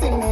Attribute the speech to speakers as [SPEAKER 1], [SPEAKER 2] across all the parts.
[SPEAKER 1] amazing.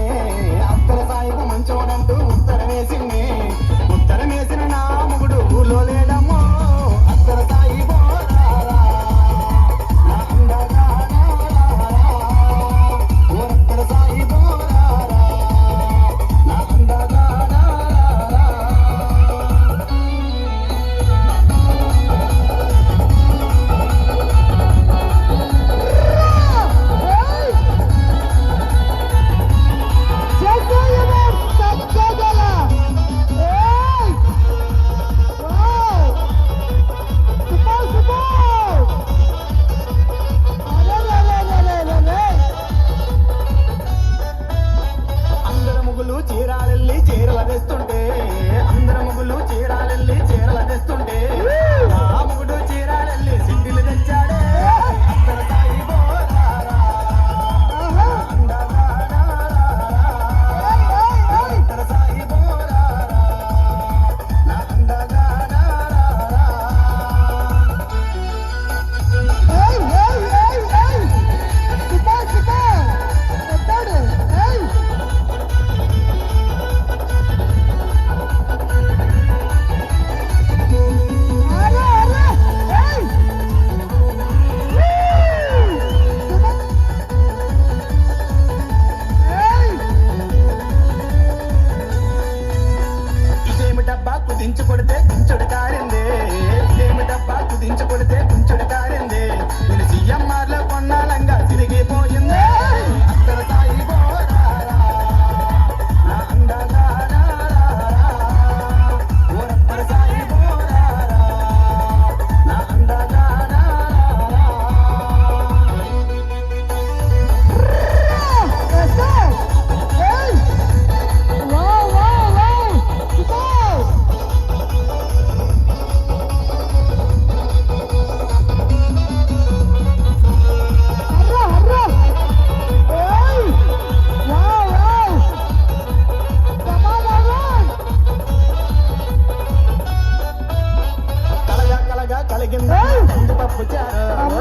[SPEAKER 1] కందిపప్పు చారు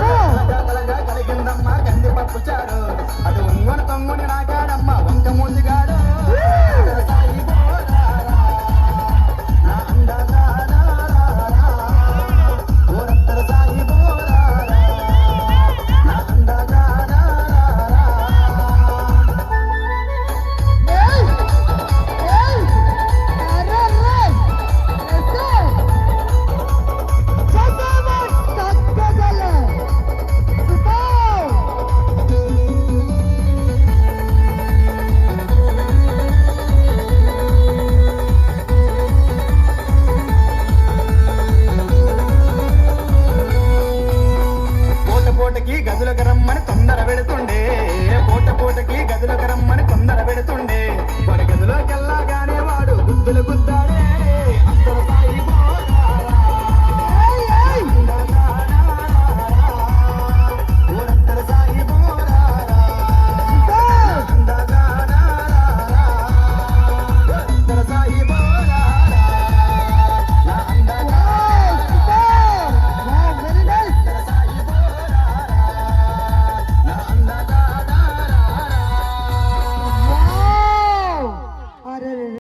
[SPEAKER 1] పూటకి గదులకు రమ్మని తొందర పెడుతుండే. పూట పూటకి గదులకు రమ్మని తొందర పెడుతుండే. వాడి గదిలోకెళ్ళగానే వాడు గుద్దులు గుద్దు